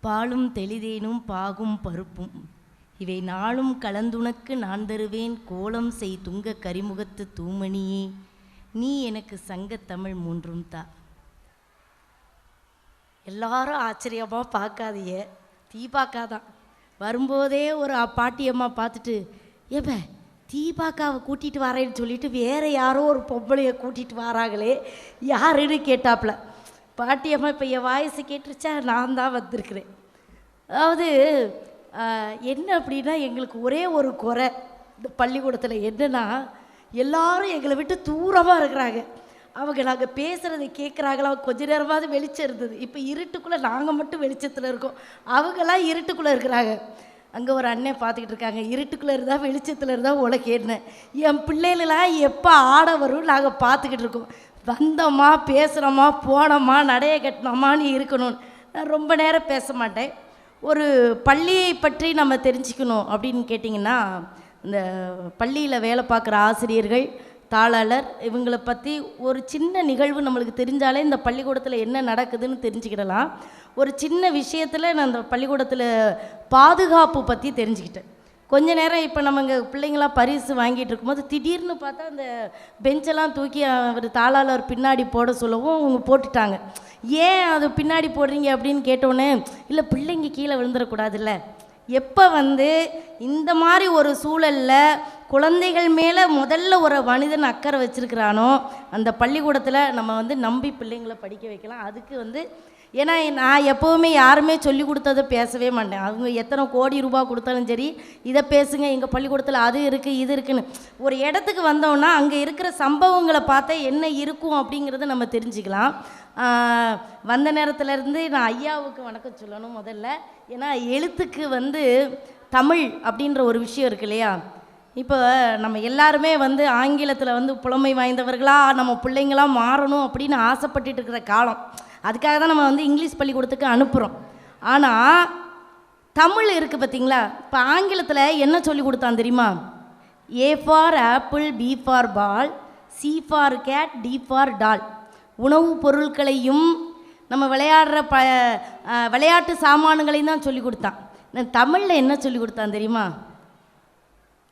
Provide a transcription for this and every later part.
பாலும் தெளிதேனும் பாகும் பருப்பும். இவை நாளும் கலந்துனக்கு நான் தருவேன் கோலம் செய் துங்க கரிமுகத்து தூமணியே. நீ எனக்கு சங்கத் தமிழ் மூன்றும் தா. எல்லாரும் ஆச்சரியமாக பார்க்காதிய தீபாக்கா தான் வரும்போதே ஒரு பாட்டியம்மா பார்த்துட்டு ஏப்ப தீபாக்காவை கூட்டிகிட்டு வரேன்னு சொல்லிட்டு வேறு யாரோ ஒரு பொம்பளையை கூட்டிகிட்டு வராங்களே யாருன்னு கேட்டாப்புல பாட்டியம்மா இப்போ என் வாய்ஸு கேட்டுருச்சா? நான் தான் வந்திருக்கிறேன். அதாவது என்ன அப்படின்னா எங்களுக்கு ஒரே ஒரு குறை. இந்த பள்ளிக்கூடத்தில் என்னென்னா எல்லாரும் எங்களை விட்டு தூரமாக இருக்கிறாங்க. அவங்க நாங்கள் பேசுகிறத கேட்குறாங்களா கொஞ்ச நேரமாவது வெளிச்சம் இருந்தது. இப்போ இருட்டுக்குள்ளே நாங்கள் மட்டும் வெளிச்சத்தில் இருக்கோம். அவங்கெல்லாம் இருட்டுக்குள்ளே இருக்கிறாங்க. அங்கே ஒரு அண்ணன் பார்த்துக்கிட்டு இருக்காங்க. இருட்டுக்குள்ளே இருந்தா வெளிச்சத்தில் இருந்தால் உனக்கு என்ன? என் பிள்ளைகளெலாம் எப்போ ஆட வரும் நாங்கள் பார்த்துக்கிட்டு இருக்கோம். வந்தோமா பேசுகிறோமா போனோமா நடைய கட்டினோமான்னு இருக்கணும்னு நான் ரொம்ப நேரம் பேச மாட்டேன். ஒரு பள்ளியை பற்றி நம்ம தெரிஞ்சுக்கணும் அப்படின்னு கேட்டிங்கன்னா இந்த பள்ளியில் வேலை பார்க்குற ஆசிரியர்கள் தாளாளர் இவங்களை பற்றி ஒரு சின்ன நிகழ்வு நம்மளுக்கு தெரிஞ்சாலே இந்த பள்ளிக்கூடத்தில் என்ன நடக்குதுன்னு தெரிஞ்சுக்கிடலாம். ஒரு சின்ன விஷயத்தில் நான் இந்த பள்ளிக்கூடத்தில் பாதுகாப்பு பற்றி தெரிஞ்சுக்கிட்டேன். கொஞ்ச நேரம் இப்போ நம்ம இங்கே பிள்ளைங்களாம் பரிசு வாங்கிட்டு இருக்கும்போது திடீர்னு பார்த்தா அந்த பெஞ்செல்லாம் தூக்கி அவர் தாளாளர் பின்னாடி போட சொல்லவும் அவங்க போட்டுட்டாங்க. ஏன் அது பின்னாடி போடுறீங்க அப்படின்னு கேட்டோன்னே இல்லை பிள்ளைங்க கீழே விழுந்துடக்கூடாதுல்ல. எப்போ வந்து இந்த மாதிரி ஒரு சூழலில் குழந்தைகள் மேலே முதல்ல ஒரு மனிதன் அக்கறை வச்சுருக்கிறானோ அந்த பள்ளிக்கூடத்தில் நம்ம வந்து நம்பி பிள்ளைங்களை படிக்க வைக்கலாம். அதுக்கு வந்து ஏன்னா நான் எப்போவுமே யாருமே சொல்லி கொடுத்ததை பேசவே மாட்டேன். அவங்க எத்தனை கோடி ரூபா கொடுத்தாலும் சரி இதை பேசுங்க எங்கள் பள்ளிக்கூடத்தில் அது இருக்குது இது இருக்குன்னு. ஒரு இடத்துக்கு வந்தோம்னா அங்கே இருக்கிற சம்பவங்களை பார்த்தா என்ன இருக்கும் அப்படிங்கிறத நம்ம தெரிஞ்சுக்கலாம். வந்த நேரத்துலேருந்து நான் ஐயாவுக்கு வணக்கம் சொல்லணும் முதல்ல. ஏன்னா எழுத்துக்கு வந்து தமிழ் அப்படின்ற ஒரு விஷயம் இருக்கு இல்லையா? இப்போ நம்ம எல்லாருமே வந்து ஆங்கிலத்தில் வந்து புலமை வாய்ந்தவர்களாக நம்ம பிள்ளைங்களாம் மாறணும் அப்படின்னு ஆசைப்பட்டுட்டு இருக்கிற காலம். அதுக்காக தான் நம்ம வந்து இங்கிலீஷ் பள்ளிக்கூடத்துக்கு அனுப்புகிறோம் ஆனால் தமிழ் இருக்குது பார்த்தீங்களா இப்போ ஆங்கிலத்தில் என்ன சொல்லி கொடுத்தான் தெரியுமா? A for apple B for ball C for cat D for doll உணவுப் பொருட்களையும் நம்ம விளையாடுற ப விளையாட்டு சாமான்களையும் தான் சொல்லி கொடுத்தான். தமிழில் என்ன சொல்லி கொடுத்தான் தெரியுமா?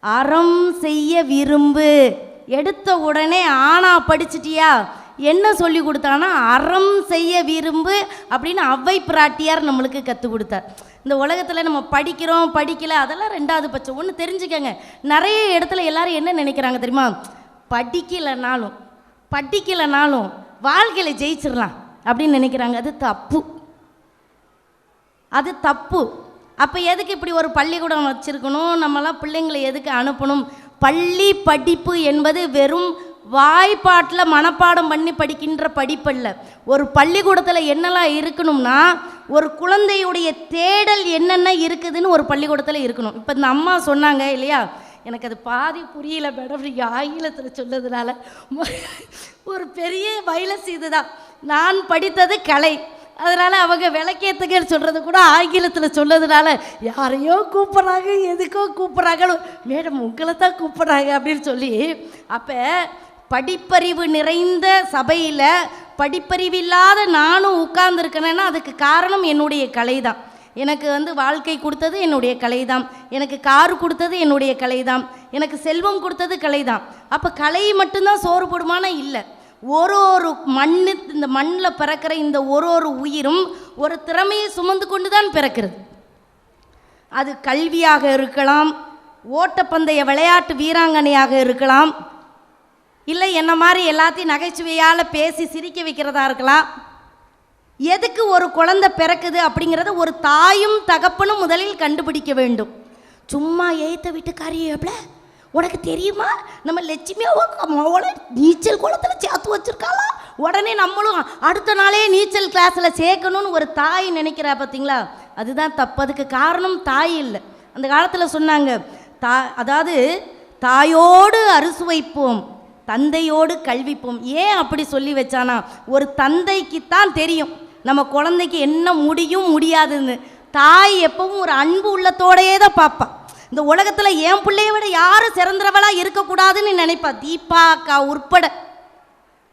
அறம் செய்ய விரும்பு. எடுத்த உடனே ஆனா படிச்சிட்டியா? என்ன சொல்லி கொடுத்தானா அறம் செய்ய விரும்பு அப்படின்னு அவ்வை பிராட்டியார் நம்மளுக்கு கற்றுக் கொடுத்தார். இந்த உலகத்தில் நம்ம படிக்கிறோம் படிக்கல அதெல்லாம் ரெண்டாவது பட்சம் ஒன்று தெரிஞ்சுக்கங்க. நிறைய இடத்துல எல்லாரும் என்ன நினைக்கிறாங்க தெரியுமா? படிக்கலைனாலும் படிக்கலைனாலும் வாழ்க்கையில் ஜெயிச்சிடலாம் அப்படின்னு நினைக்கிறாங்க. அது தப்பு. அது தப்பு. அப்போ எதுக்கு இப்படி ஒரு பள்ளிக்கூடம் வச்சுருக்கணும்? நம்மலாம் பிள்ளைங்களை எதுக்கு அனுப்பணும்? பள்ளி படிப்பு என்பது வெறும் வாய்ப்பாட்டில் மனப்பாடம் பண்ணி படிக்கின்ற படிப்பல்ல. ஒரு பள்ளிக்கூடத்தில் என்னெல்லாம் இருக்கணும்னா ஒரு குழந்தையுடைய தேடல் என்னென்ன இருக்குதுன்னு ஒரு பள்ளிக்கூடத்தில் இருக்கணும். இப்போ இந்த அம்மா சொன்னாங்க இல்லையா? எனக்கு அது பாதி புரியல மேடம் நீங்கள் ஆங்கிலத்தில் சொன்னதுனால ஒரு பெரிய வைலஸ் இதுதான். நான் படித்தது கலை. அதனால் அவங்க விளக்கேத்துங்கன்னு சொல்கிறது கூட ஆங்கிலத்தில் சொல்லதுனால யாரையோ கூப்பிட்றாங்க எதுக்கோ கூப்பிட்றாங்க மேடம் உங்களை தான் கூப்பிட்றாங்க அப்படின்னு சொல்லி அப்போ படிப்பறிவு நிறைந்த சபையில் படிப்பறிவு இல்லாத நானும் உட்கார்ந்துருக்கிறேன்னா அதுக்கு காரணம் என்னுடைய கலை தான் எனக்கு வந்து வாழ்க்கை கொடுத்தது என்னுடைய கலை தான் எனக்கு கார் கொடுத்தது என்னுடைய கலை தான் எனக்கு செல்வம் கொடுத்தது கலை தான் அப்போ கலை மட்டும்தான் சோறு போடுமானா இல்லை. ஒரு ஒரு மண்ணு இந்த மண்ணில் பிறக்கிற இந்த ஒரு ஒரு உயிரும் ஒரு திறமையை சுமந்து கொண்டு தான் பிறக்கிறது. அது கல்வியாக இருக்கலாம் ஓட்டப்பந்தய விளையாட்டு வீராங்கனையாக இருக்கலாம் இல்லை என்ன மாதிரி எல்லாத்தையும் நகைச்சுவையால் பேசி சிரிக்க வைக்கிறதா இருக்கலாம். எதுக்கு ஒரு குழந்தை பிறக்குது அப்படிங்கிறத ஒரு தாயும் தகப்பனும் முதலில் கண்டுபிடிக்க வேண்டும். சும்மா ஏத்த வீட்டுக்காரியே எப்பல உனக்கு தெரியுமா? நம்ம லட்சுமியாவும் மவளை நீச்சல் குளத்தில் சேர்த்து வச்சிருக்காளா? உடனே நம்மளும் அடுத்த நாளே நீச்சல் கிளாஸில் சேர்க்கணும்னு ஒரு தாய் நினைக்கிறா பார்த்தீங்களா அதுதான் தப்பு. அதுக்கு காரணம் தாய் இல்லை. அந்த காலத்தில் சொன்னாங்க தா அதாவது தாயோடு அறுசு வைப்போம் தந்தையோடு கல்விப்போம். ஏன் அப்படி சொல்லி வச்சானா? ஒரு தந்தைக்குத்தான் தெரியும் நம்ம குழந்தைக்கு என்ன முடியும் முடியாதுன்னு. தாய் எப்பவும் ஒரு அன்பு உள்ளத்தோடையே தான் பார்ப்பா. இந்த உலகத்தில் என் பிள்ளைய விட யாரும் சிறந்தவளாக இருக்கக்கூடாதுன்னு நினைப்பா. தீபா அக்கா உட்பட.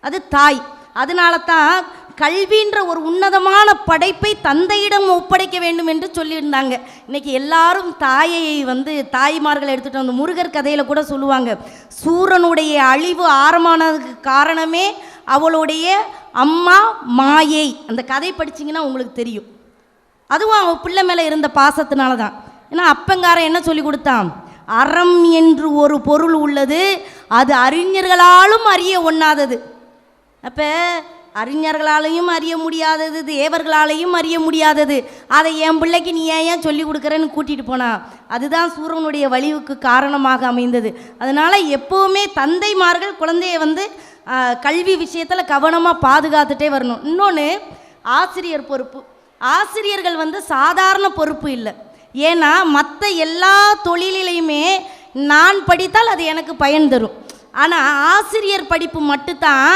அது தாய். அதனால தான் கல்வின்ற ஒரு உன்னதமான படைப்பை தந்தையிடம் ஒப்படைக்க வேண்டும் என்று சொல்லியிருந்தாங்க. இன்னைக்கு எல்லாரும் தாயை வந்து தாய்மார்கள் எடுத்துகிட்டு வந்து முருகர் கதையில் கூட சொல்லுவாங்க. சூரனுடைய அழிவு ஆரமானதுக்கு காரணமே அவளுடைய அம்மா மாயை. அந்த கதை படிச்சிங்கன்னா உங்களுக்கு தெரியும். அதுவும் அவன் பிள்ளை மேலே இருந்த பாசத்தினால தான் ஏன்னா அப்பங்காரன் என்ன சொல்லி கொடுத்தான்? அறம் என்று ஒரு பொருள் உள்ளது அது அறிஞர்களாலும் அறிய ஒண்ணாதது. அப்போ அறிஞர்களாலையும் அறிய முடியாதது தேவர்களாலையும் அறிய முடியாதது. அதை என் பிள்ளைக்கு நீ ஏன் ஏன் சொல்லி கொடுக்குறேன்னு கூட்டிகிட்டு போனான் அதுதான் சூரனுடைய வலிவுக்கு காரணமாக அமைந்தது. அதனால் எப்போவுமே தந்தைமார்கள் குழந்தைய வந்து கல்வி விஷயத்தில் கவனமாக பாதுகாத்துட்டே வரணும். இன்னொன்று ஆசிரியர் பொறுப்பு. ஆசிரியர்கள் வந்து சாதாரண பொறுப்பு இல்லை. ஏன்னா மற்ற எல்லா தொழிலிலையுமே நான் படித்தால் அது எனக்கு பயன் தரும். ஆனால் ஆசிரியர் படிப்பு மட்டும்தான்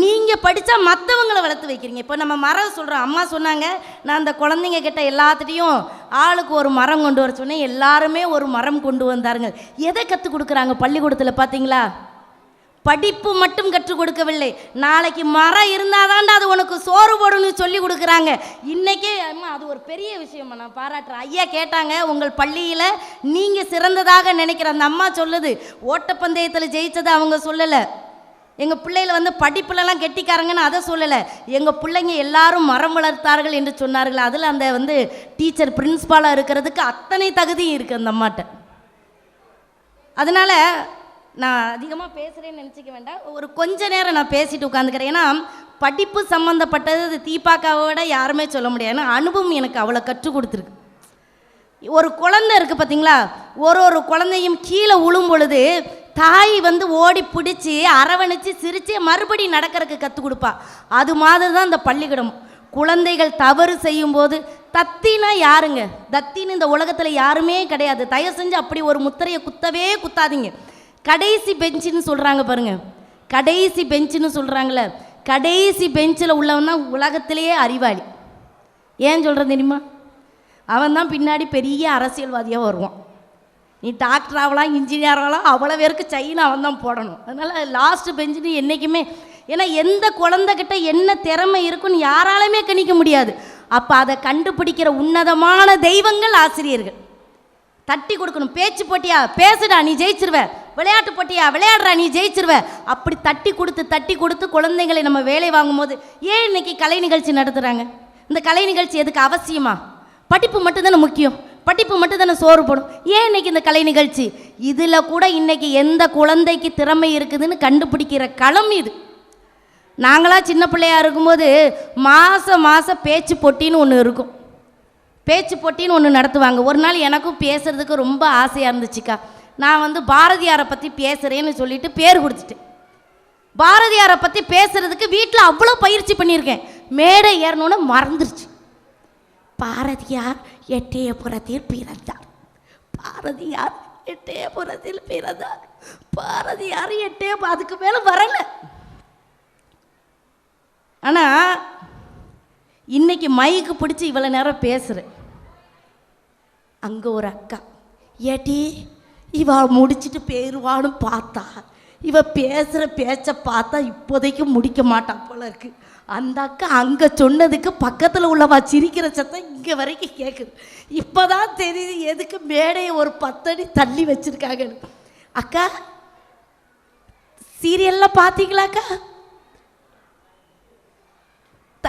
நீங்கள் படித்தா மற்றவங்களை வளர்த்து வைக்கிறீங்க. இப்போ நம்ம மரம் சொல்கிறோம் அம்மா சொன்னாங்க நான் அந்த குழந்தைங்க கிட்ட எல்லாத்துட்டையும் ஆளுக்கு ஒரு மரம் கொண்டு வர சொன்னேன். எல்லாருமே ஒரு மரம் கொண்டு வந்தாருங்க. எதை கற்றுக் கொடுக்குறாங்க பள்ளிக்கூடத்தில் பார்த்தீங்களா படிப்பு மட்டும் கற்றுக் கொடுக்கவில்லை. நாளைக்கு மரம் இருந்தால் தாண்டா அது உனக்கு சோறு போடுன்னு சொல்லி கொடுக்குறாங்க. இன்றைக்கே அம்மா அது ஒரு பெரிய விஷயமா நான் பாராட்டுறேன். ஐயா கேட்டாங்க உங்கள் பள்ளியில் நீங்கள் சிறந்ததாக நினைக்கிற அந்த அம்மா சொல்லுது. ஓட்டப்பந்தயத்தில் ஜெயித்ததை அவங்க சொல்லலை. எங்கள் பிள்ளைகள் வந்து படிப்புலலாம் கெட்டிக்காரங்கன்னு அதை சொல்லலை. எங்கள் பிள்ளைங்க எல்லாரும் மரம் வளர்த்தார்கள் என்று சொன்னார்கள். அதில் அந்த வந்து டீச்சர் பிரின்ஸ்பாலாக இருக்கிறதுக்கு அத்தனை தகுதியும் இருக்குது அந்த அம்மாட்ட. அதனால் நான் அதிகமாக பேசுகிறேன்னு நினச்சிக்க வேண்டாம். ஒரு கொஞ்ச நேரம் நான் பேசிட்டு உட்காந்துக்கிறேன். ஏன்னா படிப்பு சம்மந்தப்பட்டது அது தீபாக்காவை விட யாருமே சொல்ல முடியாது. ஏன்னா அனுபவம் எனக்கு அவ்வளோ கற்றுக் கொடுத்துருக்கு. ஒரு குழந்தை இருக்குது பார்த்தீங்களா ஒரு ஒரு குழந்தையும் கீழே உழும் பொழுது தாய் வந்து ஓடி பிடிச்சி அரவணைச்சு சிரித்து மறுபடியும் நடக்கிறதுக்கு கற்றுக் கொடுப்பா. அது மாதிரி தான் இந்த பள்ளிக்கூடம் குழந்தைகள் தவறு செய்யும்போது தத்தினா யாருங்க? தத்தின்னு இந்த உலகத்தில் யாருமே கிடையாது. தயவு செஞ்சு அப்படி ஒரு முத்திரையை குத்தவே குத்தாதீங்க. கடைசி பெஞ்சுன்னு சொல்கிறாங்க பாருங்க. கடைசி பெஞ்சுன்னு சொல்கிறாங்களே கடைசி பெஞ்சில் உள்ளவன் தான் உலகத்திலேயே அறிவாளி. ஏன் சொல்கிறேன் தெரியுமா? அவன் தான் பின்னாடி பெரிய அரசியல்வாதியாக வருவான். நீ டாக்டர் ஆகலாம் இன்ஜினியர் ஆகலாம் அவ்வளோ பேருக்கு செயின் அவன் தான் போடணும். அதனால் லாஸ்ட்டு பெஞ்சுன்னு என்றைக்குமே ஏன்னா எந்த குழந்தைகிட்ட என்ன திறமை இருக்குன்னு யாராலுமே கணிக்க முடியாது. அப்போ அதை கண்டுபிடிக்கிற உன்னதமான தெய்வங்கள் ஆசிரியர்கள். தட்டி கொடுக்கணும். பேச்சு போட்டியா? பேசுடா நீ ஜெயிச்சிருவ. விளையாட்டு போட்டியா? விளையாடுறா நீ ஜெயிச்சிருவ. அப்படி தட்டி கொடுத்து தட்டி கொடுத்து குழந்தைங்களை நம்ம வேலை வாங்கும்போது ஏன் இன்னைக்கு கலை நிகழ்ச்சி நடத்துகிறாங்க இந்த கலை நிகழ்ச்சி எதுக்கு அவசியமா? படிப்பு மட்டும்தானே முக்கியம். படிப்பு மட்டும்தானே சோறு போடும். ஏன் இன்னைக்கு இந்த கலை நிகழ்ச்சி? இதில் கூட இன்னைக்கு எந்த குழந்தைக்கு திறமை இருக்குதுன்னு கண்டுபிடிக்கிற களம் இது. நாங்களாம் சின்ன பிள்ளையா இருக்கும்போது மாதம் மாதம் பேச்சு போட்டின்னு ஒன்று இருக்கும். பேச்சு போட்டின்னு ஒன்று நடத்துவாங்க. ஒரு நாள் எனக்கும் பேசுகிறதுக்கு ரொம்ப ஆசையாக இருந்துச்சுக்கா. நான் வந்து பாரதியாரை பற்றி பேசுகிறேன்னு சொல்லிட்டு பேர் கொடுத்துட்டேன். பாரதியாரை பற்றி பேசுகிறதுக்கு வீட்டில் அவ்வளோ பயிற்சி பண்ணியிருக்கேன். மேடை ஏறணுன்னு மறந்துருச்சு. பாரதியார் எட்டயபுரத்தில் பிறந்தார். பாரதியார் எட்டயபுரத்தில் பிறந்தார். பாரதியார் எட்டய அதுக்கு மேலே வரலை. ஆனால் இன்னைக்கு மைக்கு பிடிச்சி இவ்வளோ நேரம் பேசுகிறேன் அங்கே ஒரு அக்கா ஏட்டி இவ முடிச்சிட்டு போயிடுவான்னு பார்த்தா இவ பேசுகிற பேச்சை பார்த்தா இப்போதைக்கு முடிக்க மாட்டான் போல இருக்கு. அந்த அக்கா அங்கே சொன்னதுக்கு பக்கத்தில் உள்ளவா சிரிக்கிற சத்தம் இங்கே வரைக்கும் கேட்குது இப்போ தான் தெரியுது எதுக்கு மேடையை ஒரு பத்தடி தள்ளி வச்சுருக்காங்கன்னு. அக்கா சீரியல்லாம் பார்த்தீங்களாக்கா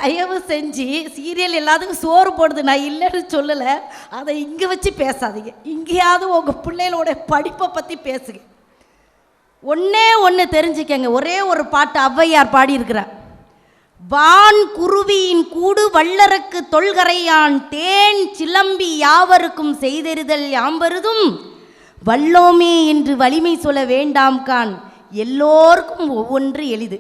தயவு செஞ்சு சீரியல் எல்லாத்துக்கும் சோறு போடுது நான் இல்லைன்னு சொல்லலை. அதை இங்கே வச்சு பேசாதீங்க. இங்கேயாவது உங்கள் பிள்ளைகளோட படிப்பை பற்றி பேசுங்க. ஒன்றே ஒன்று தெரிஞ்சுக்கங்க. ஒரே ஒரு பாட்டு ஔவையார் பாடியிருக்கிறார். வான் குருவியின் கூடு வள்ளருக்கு தொல்கரையான் தேன் சிலம்பி யாவருக்கும் செய்தெறிதல் யாம்பருதும் வல்லோமே என்று வலிமை சொல்ல வேண்டாம் கான். எல்லோருக்கும் ஒவ்வொன்று எளிது.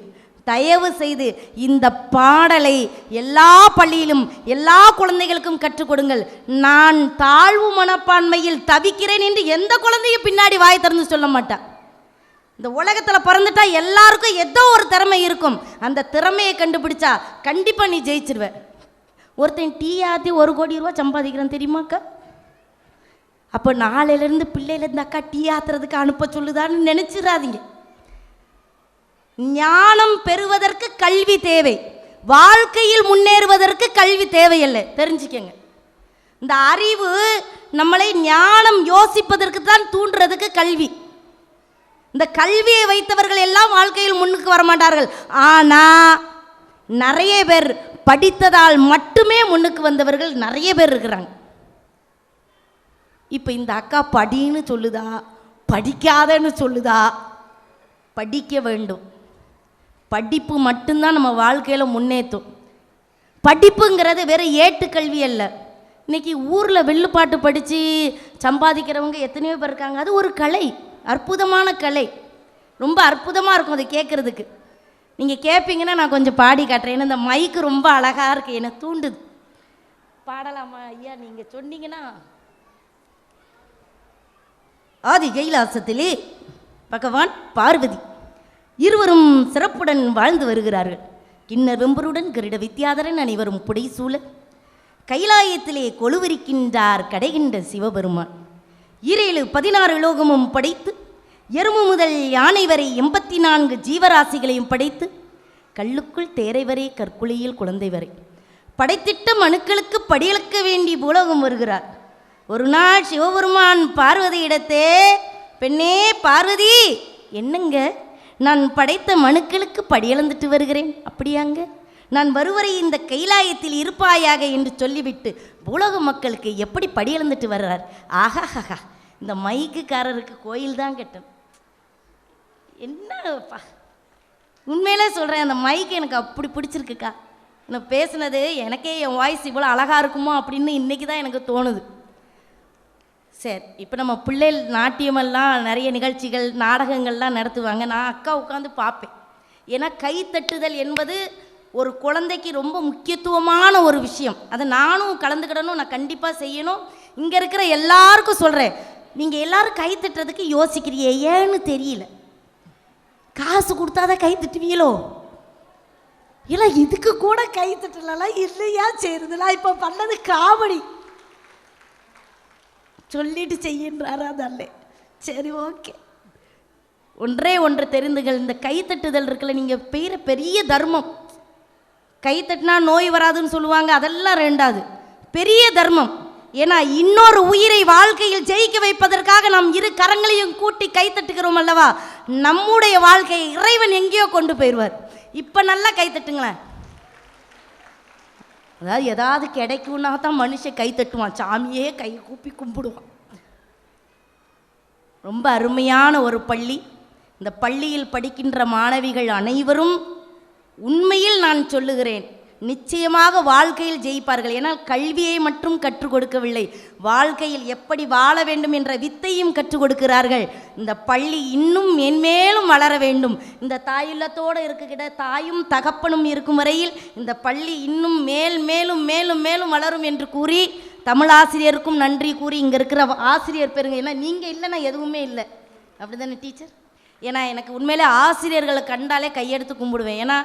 தயவு செய்து இந்த பாடலை எல்லா பள்ளியிலும் எல்லா குழந்தைகளுக்கும் கற்றுக் கொடுங்கள். நான் தாழ்வு மனப்பான்மையில் தவிக்கிறேன் என்று எந்த குழந்தையும் பின்னாடி வாய் திறந்து சொல்ல மாட்டேன். இந்த உலகத்தில் பிறந்துட்டா எல்லாருக்கும் ஏதோ ஒரு திறமை இருக்கும். அந்த திறமையை கண்டுபிடிச்சா கண்டிப்பாக நீ ஜெயிச்சிருவேன் ஒருத்தன் டீ ஆற்றி ஒரு கோடி ரூபா சம்பாதிக்கிறான் தெரியுமாக்கா? அப்போ நாளையிலேருந்து பிள்ளையிலேருந்து அக்கா டீ ஆத்துறதுக்கு அனுப்ப சொல்லுதான்னு நினச்சிடாதீங்க. ஞானம் பெறுவதற்கு கல்வி தேவை. வாழ்க்கையில் முன்னேறுவதற்கு கல்வி தேவையில்லை. தெரிஞ்சுக்கங்க. இந்த அறிவு நம்மளை ஞானம் யோசிப்பதற்கு தான் தூண்டுறதுக்கு கல்வி. இந்த கல்வியை வைத்தவர்கள் எல்லாம் வாழ்க்கையில் முன்னுக்கு வரமாட்டார்கள் ஆனால் நிறைய பேர் படித்ததால் மட்டுமே முன்னுக்கு வந்தவர்கள் நிறைய பேர் இருக்கிறாங்க. இப்போ இந்த அக்கா படின்னு சொல்லுதா? படிக்காதன்னு சொல்லுதா? படிக்க வேண்டும். படிப்பு மட்டும்தான் நம்ம வாழ்க்கையில் முன்னேற்றும் படிப்புங்கிறது வெறும் ஏட்டுக்கல்வி அல்ல. இன்னைக்கு ஊரில் வெள்ளுப்பாட்டு படித்து சம்பாதிக்கிறவங்க எத்தனையோ பேர் இருக்காங்க. அது ஒரு கலை அற்புதமான கலை. ரொம்ப அற்புதமாக இருக்கும் அதை கேட்குறதுக்கு நீங்கள் கேட்பீங்கன்னா நான் கொஞ்சம் பாடி காட்டுறேன். ஏன்னா இந்த மைக்கு ரொம்ப அழகாக இருக்குது என்னை தூண்டுது. பாடலாமா ஐயா? நீங்கள் சொன்னீங்கன்னா. ஆதி கைலாசத்திலே பகவான் பார்வதி. இருவரும் சிறப்புடன் வாழ்ந்து வருகிறார்கள். கிண்ணர் வெம்பருடன் கருட வித்யாதரன் அனைவரும் புடைசூழ கைலாயத்திலே கொலுவிருக்கின்றார் கடைகின்ற சிவபெருமான். ஈரேழு பதினாறு லோகமும் படைத்து எருமு முதல் யானை வரை எண்பத்தி நான்கு ஜீவராசிகளையும் படைத்து கல்லுக்குள் தேரை வரை கற்குழியில் குழந்தை வரை. படைத்திட்ட மனுக்களுக்கு படியளக்க வேண்டி பூலோகம் வருகிறார். ஒரு நாள் சிவபெருமான் பார்வதியிடத்தே பெண்ணே பார்வதி என்னங்க? நான் படைத்த மனுக்களுக்கு படியளந்துட்டு வருகிறேன். அப்படியாங்க? நான் வருவரை இந்த கைலாயத்தில் இருப்பாயாக என்று சொல்லிவிட்டு உலக மக்களுக்கு எப்படி படியளந்துட்டு வர்றார்? ஆஹாஹா இந்த மைக்குக்காரருக்கு கோயில் தான் கட்டும். என்னப்பா? உண்மையிலே சொல்கிறேன் அந்த மைக்கு எனக்கு அப்படி பிடிச்சிருக்குக்கா. நான் பேசுனது எனக்கே என் வாய்ஸ் இவ்வளோ அழகாக இருக்குமோ அப்படின்னு இன்றைக்கி தான் எனக்கு தோணுது. சரி இப்போ நம்ம பிள்ளைகள் நாட்டியமெல்லாம் நிறைய நிகழ்ச்சிகள் நாடகங்கள்லாம் நடத்துவாங்க. நான் அக்கா உட்காந்து பார்ப்பேன். ஏன்னா கை தட்டுதல் என்பது ஒரு குழந்தைக்கு ரொம்ப முக்கியத்துவமான ஒரு விஷயம். அதை நானும் கலந்துக்கிடணும் நான் கண்டிப்பாக செய்யணும். இங்கே இருக்கிற எல்லாருக்கும் சொல்கிறேன் நீங்கள் எல்லோரும் கை தட்டுறதுக்கு யோசிக்கிறீங்க. ஏன்னு தெரியல. காசு கொடுத்தாதான் கை தட்டுவீங்களோ? இல்லை இதுக்கு கூட கை தட்டலாம் இல்லையா? செய்கிறதுலாம் இப்போ பண்ணது காமெடி. சொல்லிட்டு செய்கின்றாரா தானே சரி ஓகே. ஒன்றே ஒன்று தெரிந்துகள். இந்த கைத்தட்டுதல் இருக்குல்ல நீங்கள் பெய்கிற பெரிய தர்மம். கை தட்டினா நோய் வராதுன்னு சொல்லுவாங்க அதெல்லாம் ரெண்டாவது பெரிய தர்மம். ஏன்னா இன்னொரு உயிரை வாழ்க்கையில் ஜெயிக்க வைப்பதற்காக நாம் இரு கரங்களையும் கூட்டி கைத்தட்டுகிறோம் அல்லவா? நம்முடைய வாழ்க்கையை இறைவன் எங்கேயோ கொண்டு போயிடுவார். இப்போ நல்லா கை தட்டுங்களேன். அதாவது ஏதாவது கிடைக்கும்னா தான் மனுஷன் கை தட்டுவான். சாமியே கை கூப்பி கும்பிடுவான். ரொம்ப அருமையான ஒரு பள்ளி. இந்த பள்ளியில் படிக்கின்ற மாணவிகள் அனைவரும் உண்மையில் நான் சொல்லுகிறேன். நிச்சயமாக வாழ்க்கையில் ஜெயிப்பார்கள். ஏன்னால் கல்வியை மட்டும் கற்றுக் கொடுக்கவில்லை. வாழ்க்கையில் எப்படி வாழ வேண்டும் என்ற வித்தையும் கற்றுக் கொடுக்கிறார்கள். இந்த பள்ளி இன்னும் மென்மேலும் வளர வேண்டும். இந்த தாயுள்ளத்தோடு இருக்குகிட்ட தாயும் தகப்பனும் இருக்கும் வரையில் இந்த பள்ளி இன்னும் மேல் மேலும் மேலும் மேலும் வளரும் என்று கூறி தமிழ் ஆசிரியருக்கும் நன்றி கூறி இங்கே இருக்கிற ஆசிரியர் பெருங்க. ஏன்னா நீங்கள் இல்லைன்னா எதுவுமே இல்லை. அப்படி தானே டீச்சர்? ஏன்னா எனக்கு உண்மையிலே ஆசிரியர்களை கண்டாலே கையெடுத்து கும்பிடுவேன். ஏன்னா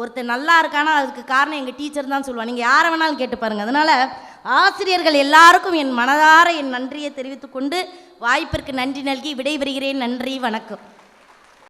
ஒருத்தர் நல்லா இருக்கானா அதுக்கு காரணம் எங்கள் டீச்சர் தான் சொல்லுவாள் நீங்கள் யாரை வேணாலும் கேட்டு பாருங்கள் அதனால் ஆசிரியர்கள் எல்லாருக்கும் என் மனதார என் நன்றியை தெரிவித்துக்கொண்டு வாய்ப்பிற்கு நன்றி நல்கி விடைபெறுகிறேன். நன்றி வணக்கம்.